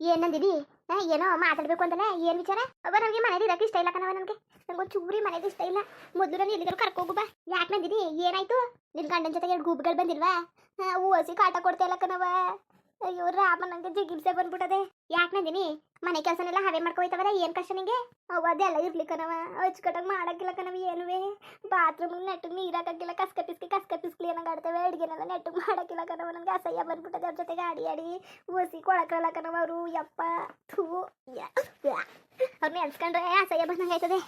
ಏನಂದಿನಿ ಆ, ಏನೋ ಮಾತಾಡ್ಬೇಕು ಅಂತಾನೆ ಏನ್ ವಿಚಾರ? ಅವ ನಮಗೆ ಮನೇಲಿ ಇರಕ್ಕೆ ಇಷ್ಟ ಇಲ್ಲ ಕಣವ ನನಗೆ ನಂಗೊಂದು ಚೂರಿ ಮನೇಲಿ ಇಷ್ಟ ಇಲ್ಲ. ಮೊದಲು ನಾನು ಎಲ್ಲಿಗಾರು ಕರ್ಕೋಗು ಬಾ. ಯಾಕೆ ನಂದಿದಿ ಏನಾಯ್ತು? ನಿನ್ ಗಂಡನ ಜೊತೆಗೆ ಎರಡು ಗೂಬ್ಗಳು ಬಂದಿಲ್ವಾ? ಹೂ ಹಸಿ ಕಾಟ ಕೊಡ್ತಾ ಇಲ್ಲ ಕಣವ ಅಯ್ಯೋ ರಾಮ ನಂಗೆ ಜಿಗಿಮ್ಸೆ ಬಂದ್ಬಿಟ್ಟದೆ. ಯಾಕೆ ನಂದಿನಿ? ಮನೆ ಕೆಲಸನೆಲ್ಲ ಹವೆ ಮಾಡ್ಕೋಯ್ತವರ ಏನ್ ಕಷ್ಟ ನಿಂಗೆ? ಅವ ಅದೆಲ್ಲ ಇರ್ಲಿ ಕಣವ ಅಚ್ಚುಕಟ್ಟಾಗಿ ಮಾಡಕ್ಕಿಲ್ಲ ಕಣವ ಏನುವೆ? ಬಾತ್ರೂಮ್ ನೆಟ್ಟಿಗೆ ನೀರಾಕಿಲ್ಲ ಕಸ್ಕ ಪಿಸ್ಕಿ ಕಸ್ಕ ಪಿಸ್ಕಿ ಏನಂಗೆ ಆಡ್ತೇವೆ? ಅಡುಗೆನೆಲ್ಲ ನೆಟ್ಟಿಗೆ ಮಾಡಕ್ಕಿಲ್ಲ ಕಣವ ನನಗೆ ಅಸಹ್ಯ ಬಂದ್ಬಿಟ್ಟದೆ ಅವ್ರ ಜೊತೆಗೆ ಆಡಿ ಆಡಿ. ಓಸಿ ಕೊಳಕಲ್ಲ ಕಣವ ಅವರು, ಯಪ್ಪ. ಥೂ ಅವ್ರನ್ನ ಎಲ್ಸ್ಕೊಂಡ್ರೆ ಅಸಹ್ಯ ಬಂದಂಗೆ ಆಯ್ತದೆ.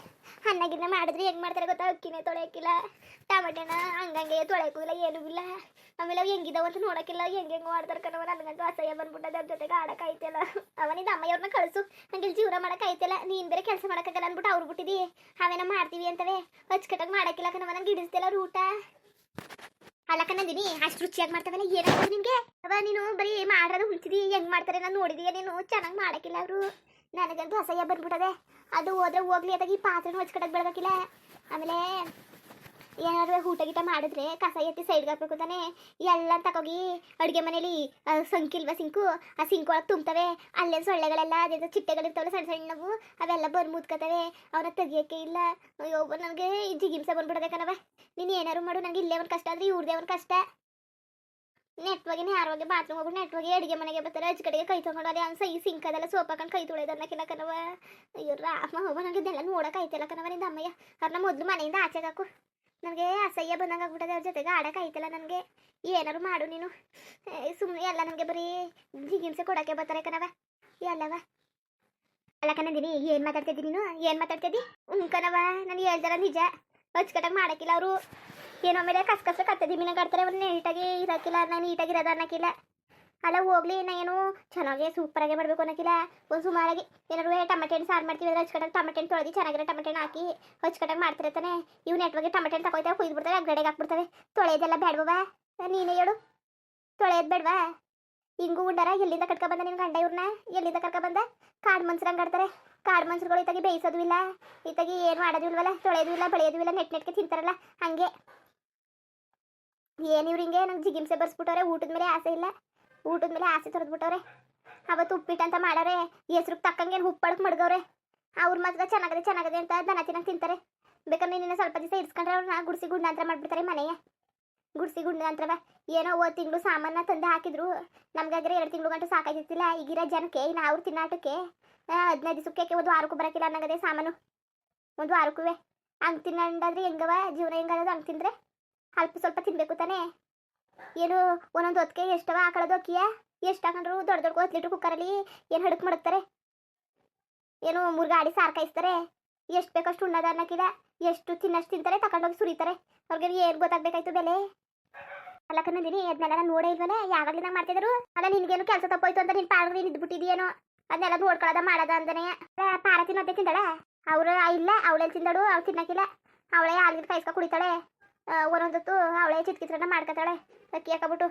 ಅನ್ನ ಗಿನ್ನ ಮಾಡಿದ್ರೆ ಹೆಂಗೆ ಮಾಡ್ತಾರೆ ಗೊತ್ತಾ? ಅಕ್ಕಿನೇ ತೊಳೆಯಕ್ಕಿಲ್ಲ. ಟಮಾಟೆನ ಹಂಗಂಗೆ ತೊಳೆಯೋಕ್ಕಿಲ್ಲ ಏನೂ ಇಲ್ಲ. ಆಮೇಲೆ ಅವು ಹೆಂಗಿದಾವ ಅಂತ ನೋಡೋಕ್ಕಿಲ್ಲ. ಹೆಂಗೆ ಹೆಂಗೆ ಮಾಡ್ತಾರೆ ಕಣವ ನನಗಂತೂ ಅಸಹ್ಯ ಬಂದ್ಬಿಟ್ಟದೆ ಅವ್ರ ಜೊತೆಗೆ ಆಡಕ್ಕೆ ಆಯ್ತಿಲ್ಲ. ಅವನಿಂದ ಅಮ್ಮಯ್ಯವ್ರನ್ನ ಕಳಿಸು. ಇಲ್ಲಿ ಜೀವನ ಮಾಡಕ್ಕೆ ಆಯ್ತಿಲ್ಲ. ನೀನು ಬೇರೆ ಕೆಲಸ ಮಾಡೋಕ್ಕಾಗಲ್ಲ ಅಂದ್ಬಿಟ್ಟು ಅವ್ರು ಬಿಟ್ಟಿದಿ. ಅವೇನ ಮಾಡ್ತೀವಿ ಅಂತವೇ. ಅಚ್ಚುಕಟ್ಟಾಗಿ ಮಾಡೋಕ್ಕಿಲ್ಲ ಕಣವ ನಂಗೆ ಹಿಡಿಸ್ತಿಲ್ಲ ಅವ್ರ ಊಟ. ಅಲ್ಲ ಅಷ್ಟು ರುಚಿಯಾಗಿ ಮಾಡ್ತಾವಲ್ಲ ಏನಾಗ್ತದೆ ನಿಮಗೆ ಅವ ನೀನು ಬರೀ ಮಾಡೋದು ಹುಳ್ತಿದಿ ಹೆಂಗ್ ಮಾಡ್ತಾರೆ? ನಾನು ನೋಡಿದೀಯ ನೀನು. ಚೆನ್ನಾಗಿ ಮಾಡೋಕ್ಕಿಲ್ಲ ಅವರು. ನನಗಂತೂ ಅಸಹ್ಯ ಬಂದ್ಬಿಟ್ಟದೆ. ಅದು ಹೋದ್ರೆ ಹೋಗ್ಲಿ ಅದಾಗಿ ಈ ಪಾತ್ರೆನೂ ಹಚ್ಕಡಕ್ ಬೆಳಗಾಕಿಲ್ಲ. ಆಮೇಲೆ ಏನಾದ್ರು ಊಟ ಗೀಟ ಮಾಡಿದ್ರೆ ಕಸ ಎತ್ತಿ ಸೈಡ್ಗೆ ಹಾಕ್ಬೇಕು ತಾನೆ. ಎಲ್ಲ ತಗೋಗಿ ಅಡುಗೆ ಮನೇಲಿ ಸಂಕಿಲ್ವ ಸಿಂಕು ಆ ಸಿಂಕು ಒಳಗೆ ತುಂಬ್ತವೆ. ಅಲ್ಲೇ ಸೊಳ್ಳೆಗಳೆಲ್ಲ, ಅದೇನೋ ಚಿಟ್ಟೆಗಳಿರ್ತಾವಲ್ಲ ಸಣ್ಣ ಸಣ್ಣವು, ಅವೆಲ್ಲ ಬಂದು ಮುದ್ಕೋತವೆ. ಅವನ್ನ ತೆಗಿಯೋಕ್ಕೆ ಇಲ್ಲ. ಅಯ್ಯೋ, ನನಗೆ ಜಿಗಿಂಸೆ ಬಂದ್ಬಿಡಬೇಕನವ ನೀನು ಏನಾರು ಮಾಡು ನನಗೆ ಇಲ್ಲೇ ಒಂದು ಕಷ್ಟ ಆದರೆ ಇವ್ರದೇ ಒಂದು ಕಷ್ಟ. ನೆಟ್ವಾಗಿ ನೇರವಾಗಿ ಬಾತ್ರೂಮ್ ಹೋಗ್ಬಿಟ್ಟು ನೆಟ್ವಾಗಿ ಅಡುಗೆ ಮನೆಗೆ ಬರ್ತಾರೆ. ಅಜ್ಜ ಕಡೆಗೆ ಕೈ ತೊಗೊಂಡು ಅದೇ ಅನ್ಸ ಈ ಸಿಂಕ್ ಅದೆಲ್ಲ ಸೋಪ್ ಹಾಕೊಂಡು ಕೈ ತೊಳೆದನ್ನ ಕನವ ಅಯ್ಯೋ ರಾಮ ಹೋಗ ನನಗೆ ಇದೆಲ್ಲ ನೋಡಕ್ಕೆ ಆಯ್ತಿಲ್ಲ ಕನವ ನಿಂದ ಅಮ್ಮಯ್ಯ. ಅವ್ರನ್ನ ಮೊದಲು ಮನೆಯಿಂದ ಆಚೆ ಹಾಕು. ನನಗೆ ಅಸಹ್ಯ ಬಂದಂಗೆ ಆಗ್ಬಿಟ್ಟದೆ. ಅವ್ರ ಜೊತೆಗೆ ಆಡಕ್ಕೆ ಐತಲ್ಲ ನನಗೆ. ಏನಾರು ಮಾಡು ನೀನು. ಸುಮ್ಮನೆ ಎಲ್ಲ ನನಗೆ ಬರೀ ಜಿಗಿಂಸೆ ಕೊಡೋಕ್ಕೆ ಬರ್ತಾರೆ ಕನವ ಎಲ್ಲವ ಅಲ್ಲ ಕಣದಿನಿ ಏನು ಮಾತಾಡ್ತಿದ್ದಿ ನೀನು? ಏನು ಮಾತಾಡ್ತಿದ್ದಿ? ಹ್ಞೂ ಕನವ ನಾನು ಹೇಳ್ತಾರ ನಿಜ. ಅಚ್ಚುಕಟ್ಟಾಗಿ ಮಾಡಕ್ಕಿಲ್ಲ ಅವರು. ಏನೋ ಮೇಲೆ ಕಸ ಕಸ ಕತ್ತದಿ ಮೀನ ಕಟ್ತಾರೆ ಅವ್ರು ನೀಟಾಗಿ ಇರೋಕ್ಕಿಲ್ಲ ನಾನು ನೀಟಾಗಿ ಇರೋದು ಅನ್ನಕ್ಕಿಲ್ಲ ಅಲ್ಲ, ಹೋಗ್ಲಿ, ನಾ ಏನು ಚೆನ್ನಾಗಿ ಆಗಿ ಮಾಡಬೇಕು ಅನ್ನಕ್ಕಿಲ್ಲ ಒಂದು ಸುಮಾರಾಗಿ ಏನಾದ್ರು ಟಮಟೆ ಹಣ್ಣು ಸಾರು ಮಾಡ್ತೀವಿ ಅಂದ್ರೆ ಹಚ್ಕಟ್ಟಾಗ ಟಮಟೆ ಹಣ್ಣು ತೊಳೆದು, ಚೆನ್ನಾಗಿರೋ ಟಮಟೆ ಹಣ್ಣು ಹಾಕಿ ಹಚ್ಕಟ್ಟಾಗಿ ಮಾಡ್ತಿರ್ತಾನೆ ಇವು ನೆಟ್ವಾಗಿ ಟಮಟೆ ಹಣ್ಣು ಕುಯ್ದು ಬಿಡ್ತವೆ ಗಡೆಗೆ ಹಾಕ್ಬಿಡ್ತಾರೆ ತೊಳೆಯೋದೆಲ್ಲ ಬೇಡವಾ ನೀನೇ ಹೇಳು. ತೊಳೆಯೋದು ಬೇಡವಾ ಹಿಂಗೂ ಉಂಡಾರ, ಎಲ್ಲಿಂದ ಕಟ್ಕೊ ಬಂದ ನಿನ್ನ ಗಂಡ ಇವ್ರನ್ನ ಎಲ್ಲಿಂದ ಕರ್ಕೊ ಬಂದ? ಕಾಡು ಮನ್ಸರಂಗೆ ಆಡ್ತಾರೆ. ಕಾಡು ಮನ್ಸರುಗಳು ಇತ್ತಾಗಿ ಬೇಯಿಸೋದು ಇಲ್ಲ. ಇತ್ತಾಗಿ ಏನು ಮಾಡೋದು ಇಲ್ವಲ್ಲ, ತೊಳೆಯೋದು ಇಲ್ಲ, ಬೆಳೆಯೋದು ಇಲ್ಲ, ನೆಟ್ ನೆಟ್ಗೆ ತಿಂತಾರಲ್ಲ, ಹಂಗೆ. ಏನು ಇವ್ರು ಹಿಂಗೆ ನಂಗೆ ಜಿಗಿಂಸೆ ಬರ್ಸ್ಬಿಟ್ಟವ್ರೆ, ಊಟದ ಮೇಲೆ ಆಸೆ ಇಲ್ಲ. ಊಟದ ಮೇಲೆ ಆಸೆ ತೊರೆದ್ಬಿಟ್ಟವ್ರೆ. ಅವತ್ತು ಉಪ್ಪಿಟ್ಟು ಅಂತ ಮಾಡಾರೆ ಹೆಸ್ರಿಗೆ ತಕ್ಕಂಗೆ ಉಪ್ಪಳಕ್ಕೆ ಮಡ್ಗವ್ರೆ. ಅವ್ರ ಮಾತ್ರ ಚೆನ್ನಾಗದೆ ಚೆನ್ನಾಗದೆ ಅಂತ ದನ ತಿನ್ನಕ್ಕೆ ತಿಂತಾರೆ. ಬೇಕಂದ್ರೆ ನಿನ್ನ ಸ್ವಲ್ಪ ದಿವಸ ಇಡ್ಸ್ಕೊಂಡ್ರೆ ಅವ್ರನ್ನ ಗುಡ್ಸಿ ಅಂತ ಮಾಡ್ಬಿಡ್ತಾರೆ ಮನೆಯ ಗುಡ್ಸಿ ಗುಂಡಾಂತರವ ಏನೋ ಓದ್ ತಿಂಗಳು ಸಾಮಾನ ತಂದು ಹಾಕಿದ್ರು. ನಮ್ಗಾದ್ರೆ ಎರಡು ತಿಂಗಳು ಗಂಟು ಸಾಕಾಗಿರ್ತಿಲ್ಲ ಈಗಿರೋ ಜನಕ್ಕೆ, ಇನ್ನು ಅವ್ರು ತಿನ್ನಾಟಕ್ಕೆ ಹದಿನೈದು ದಿವಸಕ್ಕೆ ಒಂದು ವಾರಕ್ಕೂ ಬರಕಿಲ್ಲ ಅನ್ನಂಗದೆ ಸಾಮಾನು. ಒಂದು ವಾರಕ್ಕೂ ಹಂಗೆ ತಿನ್ನಂಡಾದ್ರೆ ಹೆಂಗವ? ಜೀವನ ಹೆಂಗದ ಹಂಗೆ ತಿಂದ್ರೆ? ಅಲ್ಪ ಸ್ವಲ್ಪ ತಿನ್ಬೇಕು ತಾನೇ? ಏನು ಒಂದೊಂದು ಹೊತ್ತಿಗೆ ಎಷ್ಟವ ಹಾಕೊಳ್ಳೋದು ಅಕ್ಕಿಯ? ಎಷ್ಟು ಹಾಕೊಂಡ್ರು ದೊಡ್ಡ ದೊಡ್ಡ ಹತ್ತು ಲೀಟ್ರ್ ಕುಕ್ಕರಲ್ಲಿ ಏನು ಹಡಕ್ ಮಾಡುತ್ತಾರೆ ಏನು ಮೂರು ಗಾಡಿ ಸಾರು ಕಾಯಿಸ್ತಾರೆ? ಎಷ್ಟು ಬೇಕಷ್ಟು ಉಣ್ಣದ ಅನ್ನಕ್ಕಿದ? ಎಷ್ಟು ತಿನ್ನಷ್ಟು ತಿಂತಾರೆ ತಗೊಂಡೋಗಿ ಸುರಿತಾರೆ? ಅವ್ರಿಗೆ ಏನು ಗೊತ್ತಾಗ್ಬೇಕಾಯ್ತು ಬೆಲೆ? ಅಲ್ಲ ಕನ್ನದಿನಿ ಅದನ್ನೆಲ್ಲ ನಾನು ನೋಡೇ ಇಲ್ವಲ್ಲ ಯಾವಾಗಲಿಂದ ಮಾಡ್ತಿದ್ರು ಅಲ್ಲ ನಿನ್ಗೇನು ಕೆಲಸ ತಪ್ಪೋಯ್ತು ಅಂತ ನಿನ್ ಪಾಡ್ರಿ ಇದ್ಬಿಟ್ಟಿದ್ಯೇನೋ ಅದನ್ನೆಲ್ಲ ನೋಡ್ಕೊಳ್ಳೋದ ಮಾಡೋದ ಅಂತಾನೆ ಪಾರ ತಿನ್ನೋದೇ ತಿಂದಾಳ? ಅವ್ರು ಇಲ್ಲ ಅವಳೇ ತಿಂದಳು, ಅವ್ಳು ತಿನ್ನಕ್ಕಿಲ್ಲ. ಅವಳೇ ಆಲ್ಗಿಟ್ ಕಾಯಿಸ್ಕೊ ಕುಡಿತಾಳೆ. ಒಂದೊಂದೊತ್ತು ಅವಳೇ ಚಿತ್ಕಿತ್ರನ ಮಾಡ್ಕೊತಾಳೆ. ಅಕ್ಕಿ ಹಾಕಬಿಟ್ಟು,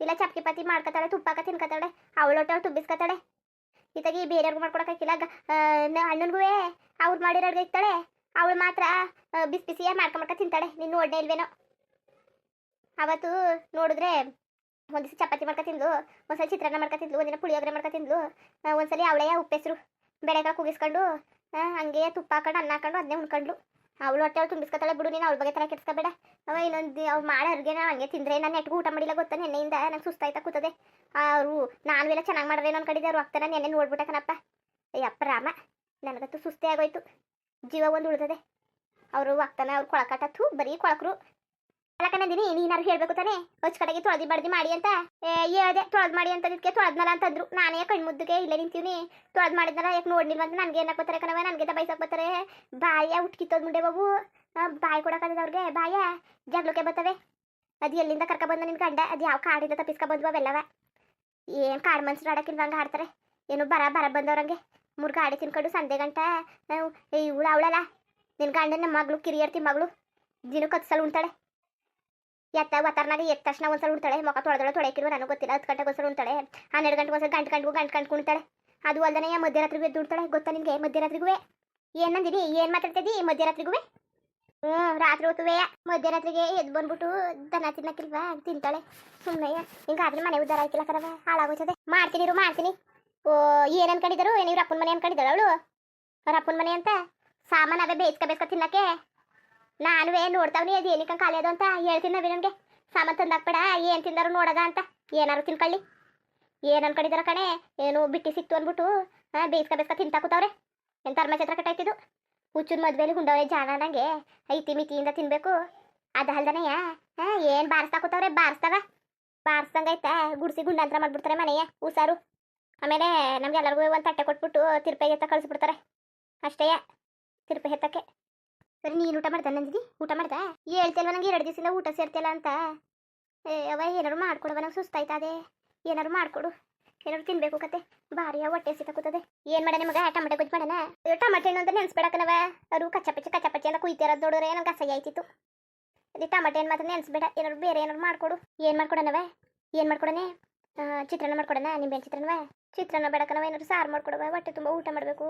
ಇಲ್ಲ ಚಪ್ಕಿ ಪತಿ ಮಾಡ್ಕೊತಾಳೆ ತುಪ್ಪ ಹಾಕ ತಿನ್ಕೊತಾಳೆ ಅವಳೊಟ್ಟೆ ಅವಳು ತುಂಬಿಸ್ಕೊತಾಳೆ. ಇತ್ತಾಗಿ ಬೇರೆಯವ್ರಿಗೆ ಮಾಡ್ಕೊಡಕ್ಕಿಲ್ಲ ಅಣ್ಣನಿಗೂ ಅವ್ರು ಮಾಡಿರೋ ಅಡುಗೆ ಇರ್ತಾಳೆ ಅವಳು ಮಾತ್ರ ಬಿಸಿ ಬಿಸಿಯೇ ಮಾಡ್ಕೊಂಡ್ ಮಾಡ್ಕೊ ತಿಂತಾಳೆ, ನೀನು ನೋಡೇ ಇಲ್ವೇನೋ. ಅವತ್ತು ನೋಡಿದ್ರೆ ಒಂದಿವ್ಸ ಚಪಾತಿ ಮಾಡ್ಕೊ ತಿಂದ್ಲು, ಒಂದ್ಸಲ ಚಿತ್ರಾನ್ನ ಮಾಡ್ಕೊ ತಿಂದ್ಲು, ಒಂದಿನ ಪುಳಿಯೋಗರೆ ಮಾಡ್ಕೊ ತಿಂದ್ಲು ಒಂದ್ಸಲಿ ಅವಳೆಯ ಉಪ್ಪೆಸರು ಬೆಳೆಗ ಕುಗಿಸ್ಕೊಂಡು ಹಂಗೆ ತುಪ್ಪ ಹಾಕೊಂಡು, ಅನ್ನ ಹಾಕೊಂಡು ಅದನ್ನೇ ಉಣ್ಕೊಂಡ್ಲು ಅವಳು ಹೊಟ್ಟೆ ಅವಳು ತುಂಬಿಸ್ಕೊತಾಳೆ ಬಿಡು ನೀನು, ಅವಳ ಬಗ್ಗೆ ತಲೆ ಕೆಡ್ಸ್ಕೊಬೇಡ. ಅವ ಇನ್ನೊಂದು ಅವ್ರು ಮಾಡೋ ಅಡುಗೆ ನಾವು ಹಂಗೆ ತಿಂದ್ರೆ ನಾನು ನೆಟ್ಗೂ ಊಟ ಮಾಡಿಲ್ಲ ಗೊತ್ತಾ ನೆನ್ನೆಯಿಂದ ನಂಗೆ ಸುಸ್ತಾಯ್ತಾ ಕೂತದೆ. ಅವರು ನಾನು ಎಲ್ಲ ಚೆನ್ನಾಗಿ ಮಾಡ್ರೆ ನಾನು ಕಡಿದೆ ಅವ್ರು ಹೋಗ್ತಾನೆ ನೆನ್ನೆ ನೋಡ್ಬಿಟ್ಟೆ ಅಯ್ಯಪ್ಪ ರಾಮ, ನನಗಂತೂ ಸುಸ್ತೇ ಆಗೋಯ್ತು. ಜೀವ ಒಂದು ಉಳಿದದೆ. ಅವರು ಆಗ್ತಾನೆ ಅವ್ರು ಕೊಳಕಾಟತ್ತು ಬರೀ ಕೊಳಕರು. ಅಲ್ಲ ನೀನಾರು ಹೇಳ್ಬೇಕು ತಾನೆ? ಹೊಚ್ ಕಡೆಗೆ ತೊಳೆದಿ ಬಡ್ದಿ ಮಾಡಿ ಅಂತ? ಹೇಳ್ದೆ ತೊಳೆದ್ ಮಾಡಿ ಅಂತ ಇದಕ್ಕೆ ತೊಳೆದ್ನಲ್ಲ ಅಂತಂದ್ರು. ನಾನೇ ಕಣ್ಮುದ್ದಕ್ಕೆ ಇಲ್ಲೇ ನಿಂತೀವಿ ತೊಳೆದ್ ಮಾಡಿದ್ನಲ್ಲ, ಯಾಕೆ ನೋಡ್ಲಿಲ್ಲ ಅಂತ ನನಗೆ ಏನಕ್ಕೆ ಬರ್ತಾರೆ ಕಣವ ನನಗೆ ಬೈಸಕ್ಕೆ ಬರ್ತಾರೆ ಬಾಯ ಉಟ್ಕಿತ್ತೋದ್ ಮುಂಡೆ ಬಾಬು ಬಾಯಿ ಕೊಡಕ್ಕದ ಅವ್ರಿಗೆ? ಬಾಯ? ಜಗಳಕ್ಕೆ ಬರ್ತವೆ ಅದು ಎಲ್ಲಿಂದ ಕರ್ಕ ಬಂದ ನಿನ್ ಗಂಡ? ಅದು ಯಾವ ಕಾಡಿಂದ ತಪ್ಪಿಸ್ಕೊಬಂದು ಅವೆಲ್ಲವ? ಏನು ಕಾಡು ಮನ್ಸರು ಆಡಕ್ಕಿಲ್ವ ಹಂಗೆ ಆಡ್ತಾರೆ? ಏನು ಬರ ಬರ ಬಂದವ್ರಂಗೆ ಮೂರು ಗಾಡಿ ತಿನ್ಕೊಂಡು ಸಂಜೆ ಗಂಟ. ನಾವು ಇವಳು, ಅವಳಲ್ಲ? ನಿನ್ನ ಗಂಡ ನಮ್ಮ ಮಗಳು ಕಿರಿಯರ್ತಿ ಮಗಳು ದಿನಕ್ಕೆ ಹತ್ತು ಸಲ ಉಣ್ತಾಳೆ. ಎತ್ತ ಒತ್ತರ್ನಾಗ ಎತ್ತ ತಕ್ಷಣ ಒಂದ್ಸಲ ಉಣ್ತಾಳೆ, ಮುಖ ತೊಳೆದೊಳೆ ತೊಳೆಕಿಲ್ವ ನನಗೆ ಗೊತ್ತಿಲ್ಲ, ಹತ್ತು ಗಂಟೆಗೆ ಒಂದ್ಸಲ ಉಣ್ತಾಳೆ, ಹನ್ನೆರಡು ಗಂಟೆಗೆ ಒಂದ್ಸಲ ಗಂಟು ಗಂಟು ಗಂಟು ಕುಣ್ತಾಳೆ. ಅದು ಅಲ್ದನೆ ಮಧ್ಯರಾತ್ರಿಗೂ ಎದ್ದು ಉಡ್ತಾಳೆ ಗೊತ್ತಾ ನಿನಗೆ? ಮಧ್ಯರಾತ್ರಿಗೂ ಏನ್ ಏನು ಮಾತಾಡ್ತಿದ್ದಿ ಮಧ್ಯರಾತ್ರಿಗೂ ಹ್ಞೂ ರಾತ್ರಿ ಹೊತ್ತುವೆ, ಮಧ್ಯರಾತ್ರಿಗೆ ಎದ್ದು ಬಂದ್ಬಿಟ್ಟು ದನ ತಿನ್ನಕ್ಕಿಲ್ವಾ? ತಿಂತಾಳೆ. ಸುಮ್ಮನೆ ಹಿಂಗಾದ್ರೆ ಮನೆ ಉದ್ದಾರ ಆಯ್ತಿಲ್ಲ ಕರವ ಹಾಳಾಗೋತದೆ ಮಾಡ್ತೀನಿ ಇರು, ಮಾಡ್ತೀನಿ. ಓ, ಏನ್ ಅನ್ಕೊಂಡಿದ್ರು ಏನು ಇವ್ರ ಅಪ್ಪನ ಮನೆ ಅನ್ಕೊಂಡಿದ್ದಾಳು ಅವಳು? ಅವ್ರ ಅಪ್ಪನ ಮನೆ ಅಂತ? ಸಾಮಾನು ಅವೇ ಬೇಯಿಸ್ಕ ತಿನ್ನಕ್ಕೆ? ನಾನುವೇ ನೋಡ್ತಾವ್ನಿ ಅದು ಏನಕ್ಕೆ ಖಾಲಿ ಅದು ಅಂತ ಹೇಳ್ತೀನಿ ನವೀನನ್ಗೆ ಸಾಮಾನು ತಂದಾಕ್ಬೇಡ, ಏನು ತಿಂದಾರು ನೋಡದ ಅಂತ. ಏನಾರು ತಿನ್ಕೊಳ್ಳಿ. ಏನು ಅನ್ಕೊಂಡಿದಾರ ಕಣೆ? ಏನು ಬಿಟ್ಟಿ ಸಿಕ್ತು ಅಂದ್ಬಿಟ್ಟು ಹಾಂ ಬೇಯಿಸ್ಕ ಬೇಯಿಸ್ಕ ತಿಂತಾ ಕೂತವ್ರೆ. ಅರ್ಮ ಚಿತ್ರ ಕಟ್ಟಾಯ್ತಿದ್ದು ಹುಚ್ಚುನ್ ಮದ್ವೆಲಿ ಹುಂಡವ್ರೆ ಜಾಣ ನಂಗೆ. ಐತಿ ಮಿತಿಯಿಂದ ತಿನ್ಬೇಕು. ಅದು ಅಲ್ದನೆಯ ಹಾಂ ಏನು ಬಾರಿಸ್ತಾ ಕೂತವ್ರೆ? ಬಾರಿಸ್ತಾವ? ಬಾರಿಸ್ದಂಗೈತೆ ಗುಡ್ಸಿ ಗುಂಡಾಂತರ ಮಾಡ್ಬಿಡ್ತಾರೆ ಮನೆಯ ಉಸಾರು ಆಮೇಲೆ ನಮ್ಗೆ ಎಲ್ಲರಿಗೂ ಒಂದು ತಟ್ಟೆ ಕೊಟ್ಬಿಟ್ಟು ತಿರುಪೆ ಎತ್ತ ಕಳಿಸ್ಬಿಡ್ತಾರೆ. ಅಷ್ಟೇ ತಿರುಪೆ ಎತ್ತಕ್ಕೆ. ಸರಿ ನೀನು ಊಟ ಮಾಡ್ದ ನಂದಿನಿ? ಊಟ ಮಾಡ್ತಾ? ಹೇಳ್ತಿಲ್ವ ನಂಗೆ ಎರಡು ದಿವಸದಿಂದ ಊಟ ಸೇರ್ತಿಲ್ಲ ಅಂತ? ಏ ಅವ ಏನಾರು ಮಾಡ್ಕೊಡವ ನಂಗೆ ಸುಸ್ತಾಯ್ತದೆ ಏನಾರು ಮಾಡ್ಕೊಡು. ಏನಾರು ತಿನ್ಬೇಕು ಕತೆ? ಭಾರಿ ಹೊಟ್ಟೆ ಸಿಕ್ಕ ಕೂತದೆ. ಏನ್ ಮಾಡ ನಿಮಗ? ಟಮಟೆ ಗೊಜ್ಜು ಮಾಡನ ಟಮಟೆ ಹಣ್ಣು ಅಂತ ನೆನ್ಸ್ಬೇಡಕ್ಕನವ ಅವರು ಕಚ್ಚಪಚ್ಚಿ ಕಚ್ಚಪಚ್ಚಿ ಅಂತ ಕುಯ್ತಿರೋದು ನೋಡಿದ್ರೆ ನಂಗೆ ಅಸಹ್ಯ ಆಯ್ತಿತ್ತು. ಅದೇ ಟಮಟೆ ಹಣ್ಣು ಮಾತ್ರ ನೆನ್ಸ್ಬೇಡ. ಏನಾರು ಬೇರೆ ಏನಾರು ಮಾಡ್ಕೊಡು. ಏನ್ ಮಾಡ್ಕೊಡನವ ಏನ್ ಮಾಡ್ಕೊಡನೆ ಆ, ಚಿತ್ರಾನ್ನ ಮಾಡ್ಕೊಡನ ನಿಂಬೆ ಚಿತ್ರಾನ್ನವ ಚಿತ್ರಾನ್ನ ಬೇಡಕನವ ಏನಾರು ಸಾರು ಮಾಡ್ಕೊಡವ ಹೊಟ್ಟೆ ತುಂಬ ಊಟ ಮಾಡಬೇಕು.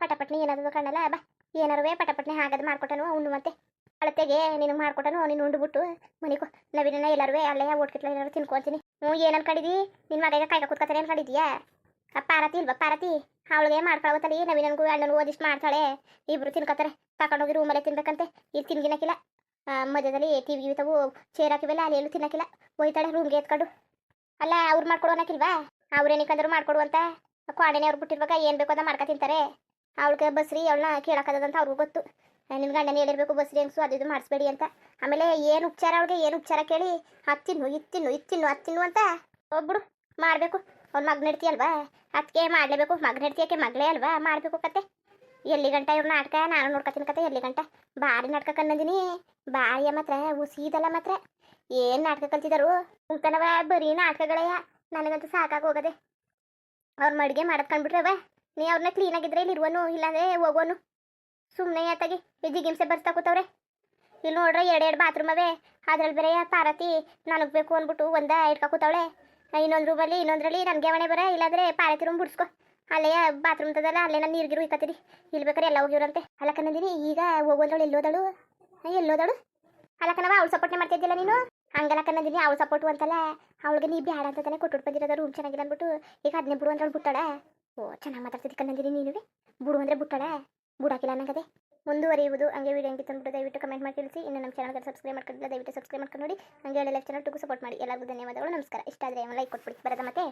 ಪಟಪಟ್ನಿ ಏನಾದ್ರು ಕಾಣಲ್ಲ ಬಾ. ಏನಾರುವೆ ಪಟಪಟನೆ ಹಾಗದು ಮಾಡ್ಕೊಟ್ಟನು ಉಂಡು ಮತ್ತೆ ಅಳತೆಗೆ ನೀನು ಮಾಡ್ಕೊಟ್ಟನು ನೀನು ಉಂಡುಬಿಟ್ಟು ಮನಿಕೋ ನವೀನ ಎಲ್ಲರೂ ಅಲ್ಲೇ ಓಟ್ಕಿಟ್ಲ ಏನಾರು ತಿನ್ಕೊಂತೀನಿ. ಹ್ಞೂ ಏನು ಅನ್ಕೊಂಡಿದಿ ನಿನ್ನ ಮಗ ಕಾಯ್ಕ ಕೂತ್ಕೊತಾನೆ ಅನ್ಕೊಂಡಿದ್ಯಾ ಆ ಪಾರತಿ ಇಲ್ವಾ ಪಾರತಿ ಅವಳಿಗೆ ಮಾಡ್ಕೊಳವತ್ತಲ್ಲಿ ನವೀನನ್ಗೂ ಅಣ್ಣನಿಗೂ ಒಂದಿಷ್ಟು ಮಾಡ್ತಾಳೆ. ಇಬ್ರು ತಿನ್ಕೊತಾರೆ ತಗೊಂಡೋಗಿ ರೂಮಲ್ಲೇ ತಿನ್ಬೇಕಂತೆ. ಇಲ್ಲಿ ತಿನ್ಗಿನಕಿಲ್ಲ. ಮಧ್ಯದಲ್ಲಿ ಟಿ ವಿ ಇರ್ತವು ಚೇರ್ ಹಾಕಿವಲ್ಲ, ಅಲ್ಲಿ ಎಲ್ಲೂ ತಿನ್ನಕಿಲ್ಲ. ಒಯ್ತಾಳೆ ರೂಮ್ಗೆ ಎತ್ಕೊಂಡು. ಅಲ್ಲ, ಅವ್ರು ಮಾಡ್ಕೊಡು ಅವ್ರು ಅವ್ರೇನಿಕಂದ್ರು ಮಾಡ್ಕೊಡು ಅಂತ. ಅವ್ರು ಬಿಟ್ಟಿರ್ಬೇಕಾ? ಏನು ಬೇಕೋ ಅಂತ ಮಾಡ್ಕೊ ತಿಂತಾರೆ. ಅವಳಿಗೆ ಬಸ್ರಿ ಅವಳನ್ನ ಕೇಳಕ್ಕದಂತ ಅವ್ರಿಗೆ ಗೊತ್ತು. ನಿಮ್ಮ ಗಂಡನ ಹೇಳಿರ್ಬೇಕು ಬಸ್ರಿ ಹೆಂಗಸು, ಅದು ಇದು ಮಾಡಿಸ್ಬೇಡಿ ಅಂತ. ಆಮೇಲೆ ಏನು ಉಪಚಾರ ಅವಳಿಗೆ, ಏನು ಉಪಚಾರ ಕೇಳಿ ಹತ್ತಿನ್ನು ಇತ್ತಿನ್ನು ಇತ್ತಿನ್ನು ಹತ್ತಿನ್ನು ಅಂತ ಹೋಗ್ಬಿಡು. ಮಾಡಬೇಕು. ಅವ್ನು ಮಗ್ನ ಹೆಡ್ತಿ ಅಲ್ವಾ? ಅದಕ್ಕೆ ಮಾಡಲೇಬೇಕು. ಮಗ್ನ ಇಡ್ತೀಯಕ್ಕೆ ಮಗಳೇ ಅಲ್ವಾ? ಮಾಡಬೇಕು ಕತೆ. ಎಲ್ಲಿ ಗಂಟ ಇವ್ರ ನಾಟಕ? ನಾನು ನೋಡ್ಕೊತೀನಿ ಕತೆ, ಎಲ್ಲಿ ಗಂಟ? ಭಾರಿ ನಾಟಕ ಕನ್ನಂದಿನಿ ಬಾರಿಯ ಮಾತ್ರ ಉಸೀದಲ್ಲ ಮಾತ್ರ. ಏನು ನಾಟಕ ಕಲ್ತಿದ್ದಾರು ಉಂಟನವ ಬರೀ ನಾಟಕಗಳಯ್ಯ ನನಗಂತೂ ಸಾಕಾಗಿ ಹೋಗದೆ. ಅವ್ರ ಮಡಿಗೆ ಮಾಡೋದು ಕಂಡ್ಬಿಟ್ರವ. ನೀ ಅವ್ರನ್ನ ಕ್ಲೀನಾಗಿದ್ರೆ ಇಲ್ಲಿ ಇರುವನು ಇಲ್ಲಾಂದ್ರೆ ಹೋಗೋನು ಸುಮ್ಮನೆ ಆತಾಗಿ ಜಿಗಿಮ್ಸೆ ಬರ್ಸ್ತಾ ಕೂತವ್ರೆ. ಇಲ್ಲಿ ನೋಡ್ರೆ ಎರಡೆರಡು ಬಾತ್ರೂಮ್ ಅವೇ. ಅದ್ರಲ್ಲಿ ಬೇರೆ ಪಾರತಿ ನನಗೆ ಬೇಕು ಅಂದ್ಬಿಟ್ಟು ಒಂದ ಇಟ್ಕೊ ಕೂತವಳೆ. ಇನ್ನೊಂದು ರೂಮಲ್ಲಿ ಇನ್ನೊಂದ್ರಲ್ಲಿ ನನಗೆ ಮನೆ ಬರ, ಇಲ್ಲಾಂದ್ರೆ ಪಾರತಿ ರೂಮ್ ಬಿಡ್ಸ್ಕೊ. ಅಲ್ಲೇ ಬಾತ್ರೂಮ್ ತದಲ್ಲ, ಅಲ್ಲೇ ನಾನು ನೀರ್ಗಿರು ಇಕ್ಕತ್ತೀರಿ ಇಲ್ಲಿ ಬೇಕಾದ್ರೆ ಎಲ್ಲ ಹೋಗಿರಂತೆ ಅಲ್ಲ ಕನ್ನಂದಿನಿ ಈಗ ಹೋಗೋದಳು ಎಲ್ಲೋದಳು ಎಲ್ಲೋದಳು ಅಲ್ಲ ಅವ್ಳು ಸಪೋರ್ಟ್ನೇ ಮಾಡ್ತಿದ್ದಿಲ್ಲ ನೀನು? ಹಂಗಲ್ಲ ಕನ್ನಂದಿನಿ ಅವಳು ಸಪೋರ್ಟು ಅಂತಲ್ಲ ಅವಳಿಗೆ ನೀ ಬ್ಯಾಡ ಅಂತ ತಾನೇ ಕೊಟ್ಟು ಬಂದಿರೋದು ರೂಮ್ ಚೆನ್ನಾಗಿಲ್ಲ ಅಂದ್ಬಿಟ್ಟು. ಈಗ ಅದನ್ನೇ ಬಿಡು ಅಂತ ಬಿಟ್ಟಾಳ. ಓ, ಚೆನ್ನಾಗಿ ಮಾತಾಡ್ತಿದ್ದಿ ಕಣ್ಣಂದಿರಿ ನೀನು ಬುಡು ಅಂದ್ರೆ ಬಿಟ್ಟಾಳ. ಬುಡಾಕಿಲ್ಲ ಅನ್ನಂಗದೆ ಮುಂದುವರಿಯುವುದು ಹಂಗೆ ವಿಡಿಯೋ ಹೆಂಗಿತ್ತು ಅಂದ್ಬಿಟ್ಟು ದಯವಿಟ್ಟು ಕಮೆಂಟ್ ಮಾಡಿ ತಿಳಿಸಿ. ಇನ್ನು ನಮ್ಮ ಚಾನಲ್ಗೆ ಸಬ್ಸ್ಕ್ರೈಬ್ ಮಾಡ್ಕೊಂಡಿಲ್ಲ, ದಯವಿಟ್ಟು ಸಬ್ಸ್ಕ್ರೈಬ್ ಮಾಡ್ಕೊಂಡು ನೋಡಿ. ಹಂಗೆ ಹೇಳಿ ಲೈಫ್ ಚಾನಲ್ ಸಪೋರ್ಟ್ ಮಾಡಿ. ಎಲ್ಲರಿಗೂ ಧನ್ಯವಾದಗಳು, ನಮಸ್ಕಾರ. ಇಷ್ಟ ಆದರೆ ಲೈಕ್ ಕೊಟ್ಬಿಡಿ. ಬರೋದ ಮತ್ತೆ?